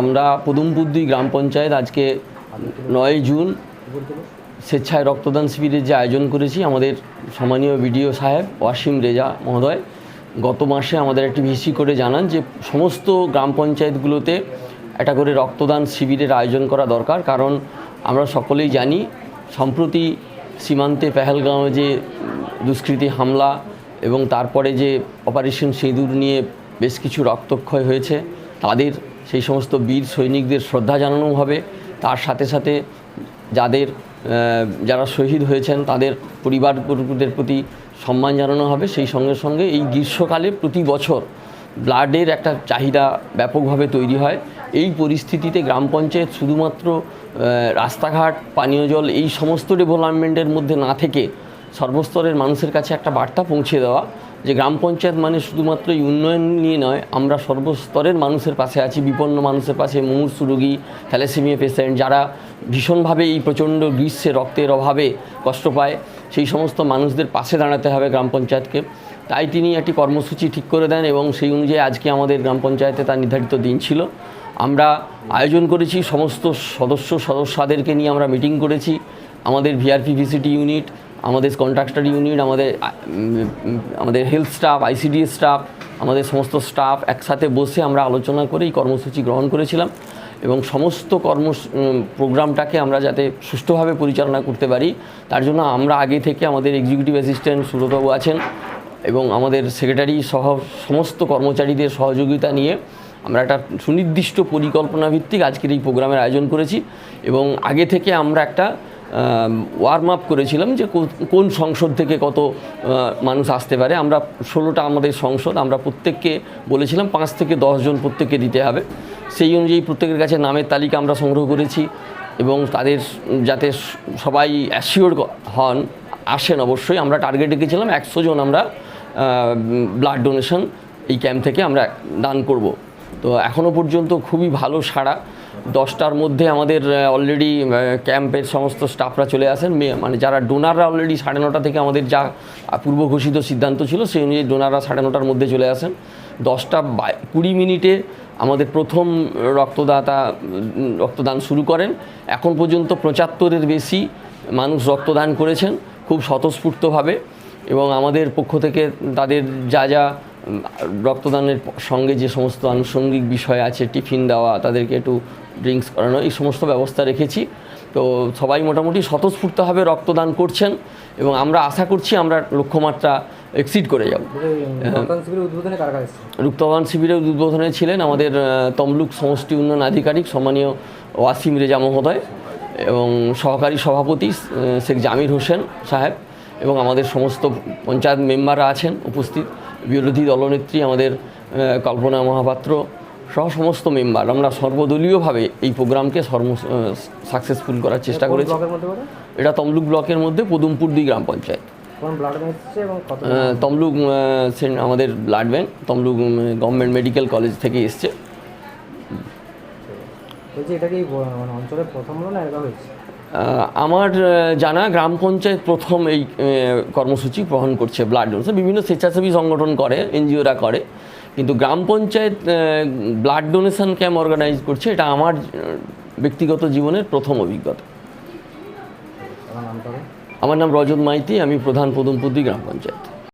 আমরা পদুমবুদ্ধি গ্রাম পঞ্চায়েত আজকে নয় জুন স্বেচ্ছায় রক্তদান শিবিরের যে আয়োজন করেছি, আমাদের সম্মানীয় বিডিও সাহেব ওয়াসিম রেজা মহোদয় গত মাসে আমাদের একটি ভিসি করে জানান যে সমস্ত গ্রাম পঞ্চায়েতগুলোতে একটা করে রক্তদান শিবিরের আয়োজন করা দরকার। কারণ আমরা সকলেই জানি, সম্প্রতি সীমান্তে পেহেলগাঁওয়ে যে দুষ্কৃতী হামলা এবং তারপরে যে অপারেশন সিঁদুর নিয়ে বেশ কিছু রক্তক্ষয় হয়েছে, তাদের সেই সমস্ত বীর সৈনিকদের শ্রদ্ধা জানানো হবে। তার সাথে সাথে যাদের যারা শহীদ হয়েছেন, তাদের পরিবারবর্গদের প্রতি সম্মান জানানো হবে। সেই সঙ্গে সঙ্গে এই গ্রীষ্মকালে প্রতি বছর ব্লাডের একটা চাহিদা ব্যাপকভাবে তৈরি হয়। এই পরিস্থিতিতে গ্রাম পঞ্চায়েত শুধুমাত্র রাস্তাঘাট, পানীয় জল, এই সমস্ত ডেভেলপমেন্টের মধ্যে না থেকে সর্বস্তরের মানুষের কাছে একটা বার্তা পৌঁছে দেওয়া। যে গ্রাম পঞ্চায়েত মানে শুধুমাত্র উন্নয়ন নিয়ে নয়, আমরা সর্বস্তরের মানুষের পাশে আছি, বিপন্ন মানুষের পাশে, মুমূর্ষু রোগী, থ্যালাসেমিয়া পেশেন্ট যারা ভীষণভাবে এই প্রচণ্ড গ্রীষ্মে রক্তের অভাবে কষ্ট পায়, সেই সমস্ত মানুষদের পাশে দাঁড়াতে হবে গ্রাম পঞ্চায়েতকে। তাই তিনি একটি কর্মসূচি ঠিক করে দেন এবং সেই অনুযায়ী আজকে আমাদের গ্রাম পঞ্চায়েতে তার নির্ধারিত দিন ছিল। আমরা আয়োজন করেছি, সমস্ত সদস্য সদস্যদেরকে নিয়ে আমরা মিটিং করেছি। আমাদের ভিআরপি ভিসিটি ইউনিট আমাদের কন্ট্রাক্টর ইউনিট আমাদের আমাদের হেলথ স্টাফ আইসিডিএস স্টাফ আমাদের সমস্ত স্টাফ একসাথে বসে আমরা আলোচনা করে এই কর্মসূচি গ্রহণ করেছিলাম এবং সমস্ত কর্ম প্রোগ্রামটাকে আমরা যাতে সুষ্ঠুভাবে পরিচালনা করতে পারি, তার জন্য আমরা আগে থেকে আমাদের এক্সিকিউটিভ অ্যাসিস্ট্যান্ট সুরতবাবু আছেন এবং আমাদের সেক্রেটারি সহ সমস্ত কর্মচারীদের সহযোগিতা নিয়ে আমরা একটা সুনির্দিষ্ট পরিকল্পনা ভিত্তিক আজকের এই প্রোগ্রামের আয়োজন করেছি এবং আগে থেকে আমরা একটা ওয়ার্ম আপ করেছিলাম যে কোন সংসদ থেকে কত মানুষ আসতে পারে। আমরা ষোলোটা আমাদের সংসদ, আমরা প্রত্যেককে বলেছিলাম পাঁচ থেকে জন প্রত্যেককে দিতে হবে। সেই অনুযায়ী প্রত্যেকের কাছে নামের তালিকা আমরা সংগ্রহ করেছি এবং তাদের যাতে সবাই অ্যাসিওর হন, আসেন অবশ্যই। আমরা টার্গেট রেখেছিলাম একশো জন আমরা ব্লাড ডোনেশন এই ক্যাম্প থেকে আমরা দান করব। তো এখনও পর্যন্ত খুবই ভালো সাড়া। দশটার মধ্যে আমাদের অলরেডি ক্যাম্পের সমস্ত স্টাফরা চলে আসেন। মানে যারা ডোনাররা অলরেডি সাড়ে নটা থেকে আমাদের যা পূর্ব ঘোষিত সিদ্ধান্ত ছিল, সেই অনুযায়ী ডোনাররা সাড়ে নটার মধ্যে চলে আসেন। দশটা কুড়ি মিনিটে আমাদের প্রথম রক্তদাতা রক্তদান শুরু করেন। এখন পর্যন্ত পঁচাত্তরের বেশি মানুষ রক্তদান করেছেন, খুব স্বতঃস্ফূর্তভাবে। এবং আমাদের পক্ষ থেকে তাদের যা যা রক্তদানের সঙ্গে যে সমস্ত আনুষঙ্গিক বিষয় আছে টিফিন দেওয়া তাদেরকে একটু ড্রিঙ্কস করানো এই সমস্ত ব্যবস্থা রেখেছি। তো সবাই মোটামুটি স্বতঃস্ফূর্তভাবে রক্তদান করছেন এবং আমরা আশা করছি আমরা লক্ষ্যমাত্রা এক্সিড করে যাব। রক্তদান শিবিরের উদ্বোধনে কারা কারা এসেছে রক্তদান শিবিরের উদ্বোধনে ছিলেন আমাদের তমলুক সমষ্টি উন্নয়ন আধিকারিক সম্মানীয় ওয়াসিম রেজা মহোদয় এবং সহকারী সভাপতি শেখ জামির হোসেন সাহেব এবং আমাদের সমস্ত পঞ্চায়েত মেম্বাররা আছেন উপস্থিত। বিরোধী দলনেত্রী আমাদের কল্পনা মহাপাত্র সহ সমস্ত মেম্বার। আমরা সর্বদলীয়ভাবে এই প্রোগ্রামকে সর্ব সাকসেসফুল করার চেষ্টা করেছি। এটা তমলুক ব্লকের মধ্যে পদুমপুর দুই গ্রাম পঞ্চায়েত। তমলুক আমাদের blood bank Tamluk government medical college থেকে এসছে। এটা কি অঞ্চলের প্রথম না এরকম হয়েছে? আহ, আমার জানা গ্রাম পঞ্চায়েত প্রথম এই কর্মসূচি গ্রহণ করছে ব্লাড ডোনেশন বিভিন্ন স্বেচ্ছাসেবী সংগঠন করে এনজিওরা করে কিন্তু gram panchayat blood donation camp organise করছে এটা আমার ব্যক্তিগত জীবনের প্রথম অভিজ্ঞতা। আমার নাম রজত মাইতি আমি প্রধান পদমপুদ্দি গ্রাম পঞ্চায়েত।